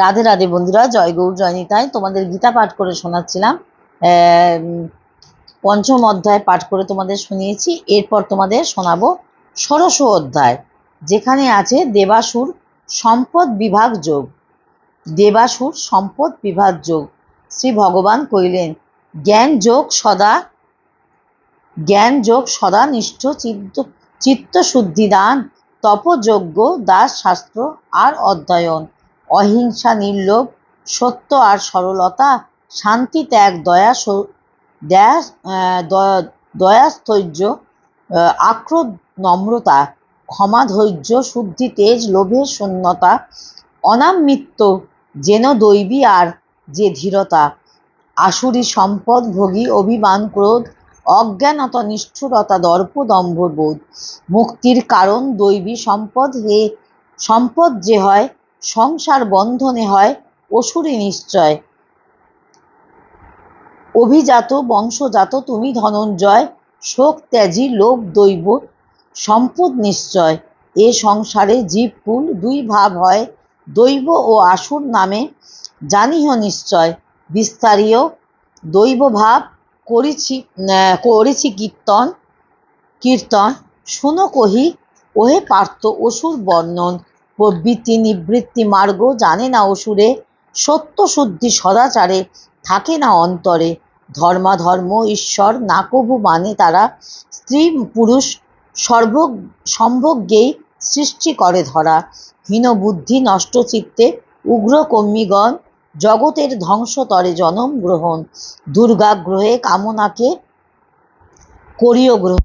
রাধে রাধে বন্ধুরা, জয় গৌর, জয় তোমাদের গীতা পাঠ করে শোনাচ্ছিলাম। পঞ্চম অধ্যায় পাঠ করে তোমাদের শুনিয়েছি। এরপর তোমাদের শোনাবো ষোড়শ অধ্যায়, যেখানে আছে দেবাসুর সম্পদ বিভাগ যোগ। দেবাসুর সম্পদ বিভাগ যোগ। শ্রী ভগবান কইলেন জ্ঞান যোগ সদা, জ্ঞান যোগ সদা নিষ্ঠ চিত্ত চিত্তশুদ্ধি দান তপযজ্ঞ দাস শাস্ত্র আর অধ্যয়ন। অহিংসা নির্লোভ সত্য আর সরলতা শান্তি ত্যাগ দয়া দয়া আহ, আক্রোধ নম্রতা ক্ষমা ধৈর্য শুদ্ধি তেজ লোভের শূন্যতা অনামৃত্য যেন দৈবী আর যে ধীরতা আসুরি সম্পদ ভোগী অভিমান ক্রোধ অজ্ঞানতা নিষ্ঠুরতা দর্প দম্ভবোধ মুক্তির কারণ দৈবী সম্পদ হে সম্পদ যে হয় সংসার বন্ধনে হয় অসুরি নিশ্চয়। অভিজাত, বংশজাত, তুমি ধনঞ্জয়, শোক ত্যাজি, লোভ দৈব, সম্পদ নিশ্চয়। এ সংসারে জীবকুল দুই ভাব হয়, দৈব ও আসুর নামে জানিহ নিশ্চয়। বিস্তারীয়, দৈব ভাব, করেছি করেছি কীর্তন কীর্তন, শুনো কহি, ওহে পার্থ অসুর বর্ণন। প্রবৃত্তি নিবৃত্তি মার্গ জানে না অসুরে, সত্য শুদ্ধি সদাচারে থাকে না অন্তরে। ধর্মাধর্ম ঈশ্বর না কভু মানে তারা স্ত্রী পুরুষ সর্ব সম্ভোগ্যেই সৃষ্টি করে ধরা। হীন বুদ্ধি নষ্ট চিত্তে উগ্র কর্মীগণ জগতের ধ্বংসতরে জনম গ্রহণ। দুর্গাগ্রহে কামনাকে করিও গ্রহণ।